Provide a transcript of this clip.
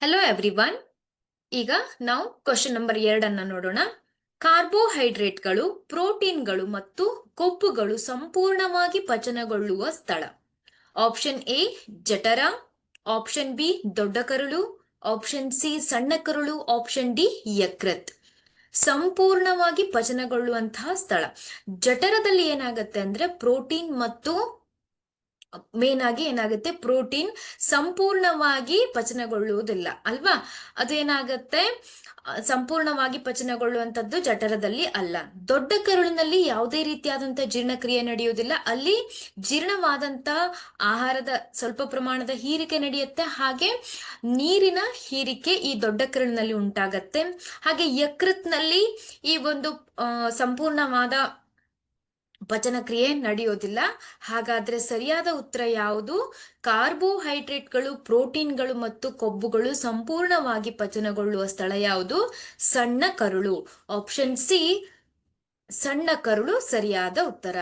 Hello everyone ಈಗ ನಾವು question number ಎರಡನ್ನ ನೋಡೋಣ. ಕಾರ್ಬೋಹೈಡ್ರೇಟ್ಗಳು, ಪ್ರೋಟೀನ್ಗಳು ಮತ್ತು ಕೊಬ್ಬುಗಳು ಸಂಪೂರ್ಣವಾಗಿ ಪಚನಗೊಳ್ಳುವ ಸ್ಥಳ. ಆಪ್ಷನ್ ಎ ಜಠರ. ಆಪ್ಷನ್ ಬಿ ದೊಡ್ಡ ಕರುಳು. ಆಪ್ಷನ್ ಸಿ ಸಣ್ಣ ಕರುಳು. ಆಪ್ಷನ್ ಡಿ ಯಕೃತ್. ಸಂಪೂರ್ಣವಾಗಿ ಪಚನಗೊಳ್ಳುವಂತಹ ಸ್ಥಳ. ಜಠರದಲ್ಲಿ ಏನಾಗುತ್ತೆ ಅಂದ್ರೆ ಪ್ರೋಟೀನ್ ಮತ್ತು ಮೇನ್ ಆಗಿ ಏನಾಗುತ್ತೆ? ಪ್ರೋಟೀನ್ ಸಂಪೂರ್ಣವಾಗಿ ಪಚನಗೊಳ್ಳುವುದಿಲ್ಲ, ಅಲ್ವಾ? ಅದೇನಾಗತ್ತೆ? ಸಂಪೂರ್ಣವಾಗಿ ಪಚನಗೊಳ್ಳುವಂಥದ್ದು ಜಠರದಲ್ಲಿ ಅಲ್ಲ. ದೊಡ್ಡ ಕರುಳಿನಲ್ಲಿ ಯಾವುದೇ ರೀತಿಯಾದಂಥ ಜೀರ್ಣಕ್ರಿಯೆ ನಡೆಯುವುದಿಲ್ಲ. ಅಲ್ಲಿ ಜೀರ್ಣವಾದಂತ ಆಹಾರದ ಸ್ವಲ್ಪ ಪ್ರಮಾಣದ ಹೀರಿಕೆ ನಡೆಯುತ್ತೆ. ಹಾಗೆ ನೀರಿನ ಹೀರಿಕೆ ಈ ದೊಡ್ಡ ಕರುಳಿನಲ್ಲಿ ಉಂಟಾಗತ್ತೆ. ಹಾಗೆ ಯಕೃತ್ನಲ್ಲಿ ಈ ಒಂದು ಸಂಪೂರ್ಣವಾದ ಪಚನ ಕ್ರಿಯೆ ನಡೆಯೋದಿಲ್ಲ. ಹಾಗಾದ್ರೆ ಸರಿಯಾದ ಉತ್ತರ ಯಾವುದು? ಕಾರ್ಬೋಹೈಡ್ರೇಟ್ಗಳು, ಪ್ರೋಟೀನ್ಗಳು ಮತ್ತು ಕೊಬ್ಬುಗಳು ಸಂಪೂರ್ಣವಾಗಿ ಪಚನಗೊಳ್ಳುವ ಸ್ಥಳ ಯಾವುದು? ಸಣ್ಣ ಕರುಳು. ಆಪ್ಷನ್ ಸಿ, ಸಣ್ಣ ಕರುಳು ಸರಿಯಾದ ಉತ್ತರ.